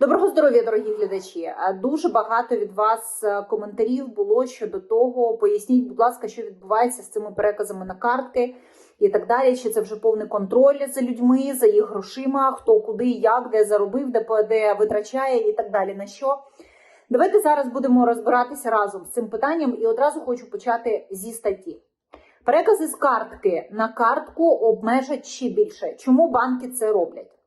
Доброго здоров'я, дорогі глядачі. Е, Дуже багато від вас е, коментарів було щодо того. Поясніть, будь ласка, що відбувається з цими переказами на картки і так далі. Чи це вже повний контроль за людьми, за їх грошима, хто куди, як, де заробив, де, де витрачає і так далі. На що? Давайте зараз будемо розбиратися разом з цим питанням і одразу хочу почати зі статті. Перекази з картки на картку обмежать ще більше. Чому банки це роблять?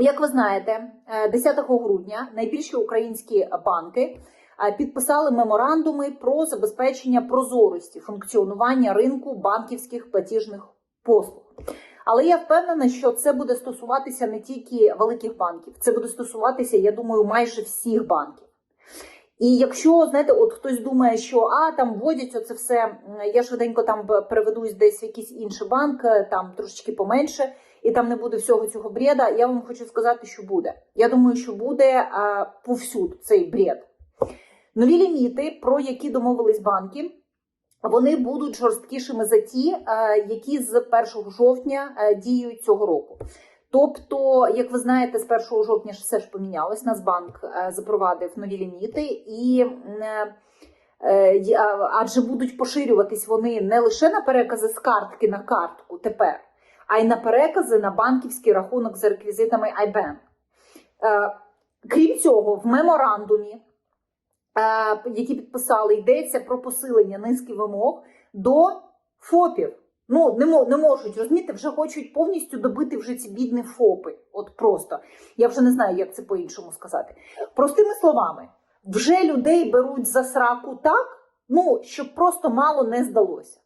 Як ви знаєте, е, 10 грудня найбільші українські банки е, підписали меморандуми про забезпечення прозорості функціонування ринку банківських платіжних послуг. Але я впевнена, що це буде стосуватися не тільки великих банків, це буде стосуватися, я думаю, майже всіх банків. І якщо знаєте, от хтось думає, що а там вводять оце все, я швиденько там переведусь десь в якийсь інший банк, е, там трошечки поменше, і там не буде всього цього бреда. Я вам хочу сказати, що буде. Я думаю, що буде а, повсюд цей бред. Нові ліміти, про які домовились банки, вони будуть жорсткішими за ті, е, які з 1 жовтня е, діють цього року. Тобто, як ви знаєте, з 1 жовтня ж все ж помінялось. Нацбанк е, запровадив нові ліміти, і е, е, адже будуть поширюватись вони не лише на перекази з картки на картку тепер, а й на перекази на банківський рахунок за реквізитами IBAN. Е, Крім цього, в меморандумі, е, які підписали, йдеться про посилення низки вимог до ФОПів. Ну, не, не можуть, розумієте, вже хочуть повністю добити вже ці бідні ФОПи. От просто. Я вже не знаю, як це по-іншому сказати. Простими словами, вже людей беруть за сраку так, ну, щоб просто мало не здалося.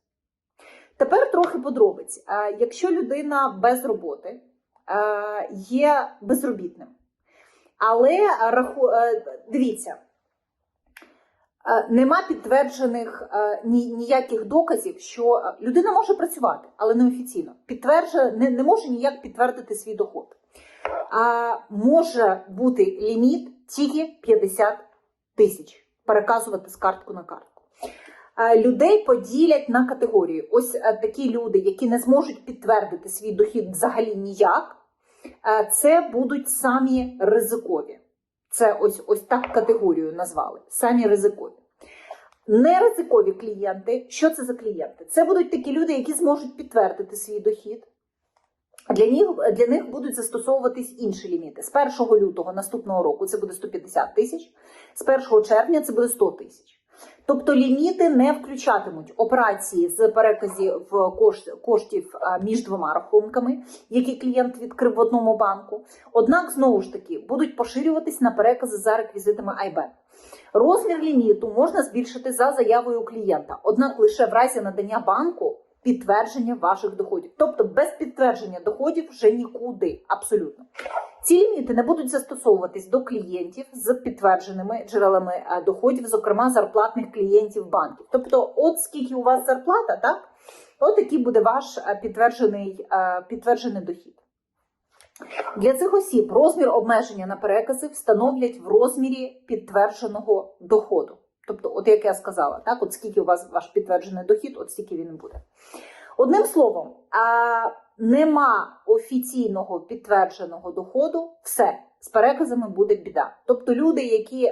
Тепер трохи подробиць. Е, Якщо людина без роботи е, є безробітним, але е, дивіться, нема підтверджених ніяких доказів, що людина може працювати, але неофіційно. Підтверджує, не, не може ніяк підтвердити свій доход. А може бути ліміт тільки 50 тисяч переказувати з картку на картку. Е, Людей поділять на категорії. Ось е, такі люди, які не зможуть підтвердити свій дохід взагалі ніяк, е, це будуть самі ризикові. Це ось ось так категорію назвали. Самі ризикові. Неризикові клієнти. Що це за клієнти? Це будуть такі люди, які зможуть підтвердити свій дохід. Для них, для них будуть застосовуватись інші ліміти. З 1 лютого наступного року це буде 150 тисяч, з 1 червня це буде 100 тисяч. Тобто ліміти не включатимуть операції з переказів кошт, коштів між двома рахунками, які клієнт відкрив в одному банку. Однак, знову ж таки, будуть поширюватись на перекази за реквізитами IBAN. Розмір ліміту можна збільшити за заявою клієнта, однак лише в разі надання банку підтвердження ваших доходів. Тобто без підтвердження доходів вже нікуди. Абсолютно. Ці ліміти не будуть застосовуватись до клієнтів з підтвердженими джерелами е, доходів, зокрема зарплатних клієнтів банків. Тобто, от скільки у вас зарплата, так? От який буде ваш е, підтверджений, е, підтверджений дохід. Для цих осіб розмір обмеження на перекази встановлять в розмірі підтвердженого доходу. Тобто, от як я сказала, так, от скільки у вас ваш підтверджений дохід, от стільки він буде. Одним словом, нема офіційного підтвердженого доходу, все з переказами буде біда. Тобто, люди, які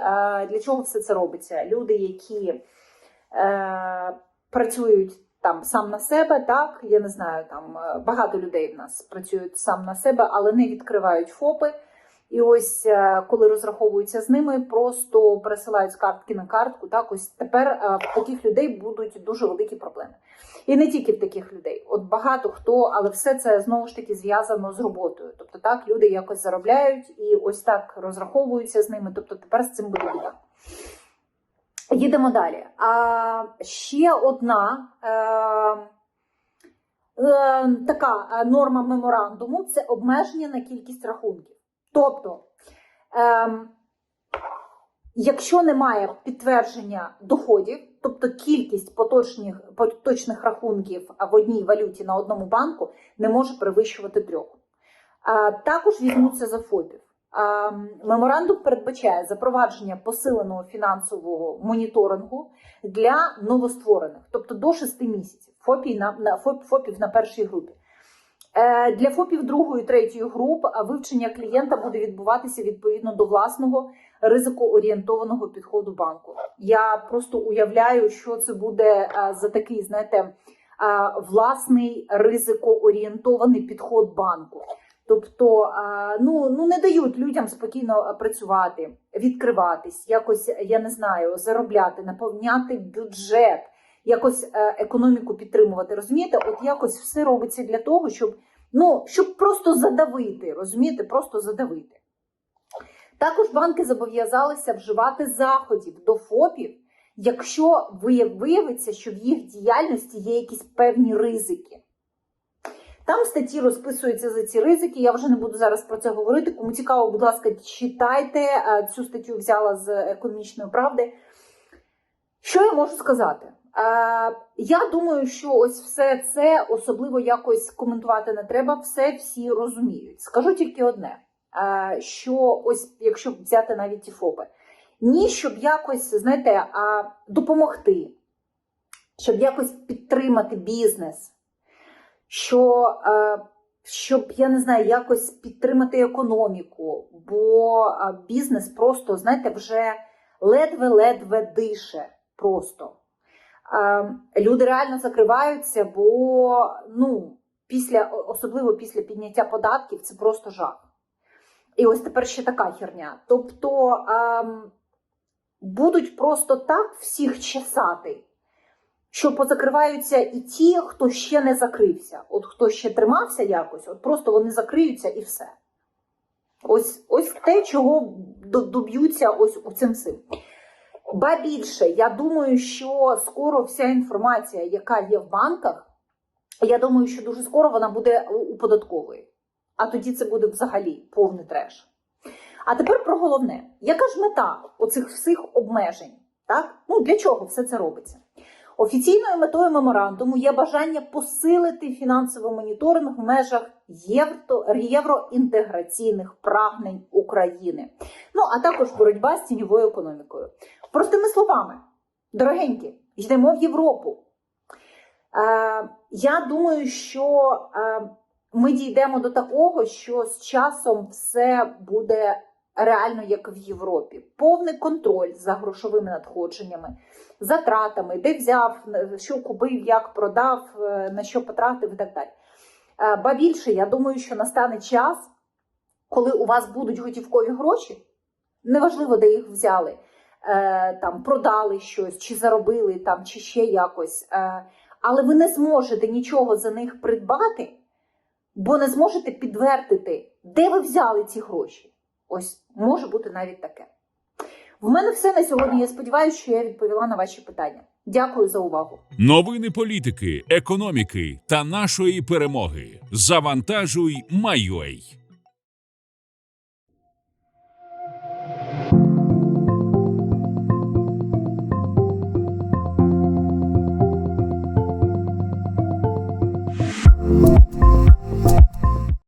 для чого все це робиться? Люди, які е, працюють там сам на себе, так я не знаю, там е, багато людей в нас працюють сам на себе, але не відкривають ФОПи. І ось е, коли розраховуються з ними, просто пересилають з картки на картку. Так, ось тепер е, в таких людей будуть дуже великі проблеми. І не тільки в таких людей. От багато хто, але все це знову ж таки зв'язано з роботою. Тобто так люди якось заробляють і ось так розраховуються з ними. Тобто тепер з цим буде біда. Їдемо далі. А ще одна е, е, така норма меморандуму це обмеження на кількість рахунків. Тобто, ем, якщо немає підтвердження доходів, тобто кількість поточних, поточних рахунків в одній валюті на одному банку не може перевищувати трьох. А, також візьмуться за ФОПів. А, Меморандум передбачає запровадження посиленого фінансового моніторингу для новостворених, тобто до 6 місяців ФОПів на, на, ФОП, ФОПів на першій групі. Е, Для ФОПів другої третьої груп вивчення клієнта буде відбуватися відповідно до власного ризикоорієнтованого підходу банку. Я просто уявляю, що це буде е, за такий, знаєте, е, власний ризикоорієнтований підход банку. Тобто, ну, ну не дають людям спокійно працювати, відкриватись, якось я не знаю, заробляти, наповняти бюджет, якось е, економіку підтримувати. Розумієте, от якось все робиться для того, щоб ну щоб просто задавити, розумієте, просто задавити. Також банки зобов'язалися вживати заходів до ФОПів, якщо вияв- виявиться, що в їх діяльності є якісь певні ризики. Там статті розписуються за ці ризики. Я вже не буду зараз про це говорити. Кому цікаво, будь ласка, читайте. Е, Цю статтю взяла з економічної правди. Що я можу сказати? Е, Я думаю, що ось все це особливо якось коментувати не треба, все всі розуміють. Скажу тільки одне: е, що ось, якщо взяти навіть ті ФОПи, ні, щоб якось, знаєте, а, допомогти, щоб якось підтримати бізнес, що, е, щоб, я не знаю, якось підтримати економіку, бо е, бізнес просто, знаєте, вже ледве-ледве дише просто. Е, Люди реально закриваються, бо ну, після, особливо після підняття податків, це просто жах. І ось тепер ще така херня. Тобто ем, будуть просто так всіх чесати, що позакриваються і ті, хто ще не закрився. От хто ще тримався якось, от просто вони закриються і все. Ось, ось те, чого доб'ються ось у цим всім. Ба більше, я думаю, що скоро вся інформація, яка є в банках, я думаю, що дуже скоро вона буде у податкової. А тоді це буде взагалі повний треш. А тепер про головне: яка ж мета оцих всіх обмежень? Так? Ну для чого все це робиться? Офіційною метою меморандуму є бажання посилити фінансовий моніторинг в межах євро, євроінтеграційних прагнень України. Ну а також боротьба з тіньовою економікою. Простими словами, дорогенькі, йдемо в Європу. Е, я думаю, що е, ми дійдемо до такого, що з часом все буде реально як в Європі. Повний контроль за грошовими надходженнями, затратами, де взяв, що купив, як продав, е, на що потратив і так далі. Е, Ба більше, я думаю, що настане час, коли у вас будуть готівкові гроші, неважливо, де їх взяли, е, там продали щось, чи заробили, там, чи ще якось. Е, але ви не зможете нічого за них придбати, бо не зможете підтвердити, де ви взяли ці гроші. Ось може бути навіть таке. В мене все на сьогодні. Я сподіваюся, що я відповіла на ваші питання. Дякую за увагу. Новини політики, економіки та нашої перемоги. Завантажуй, Майой.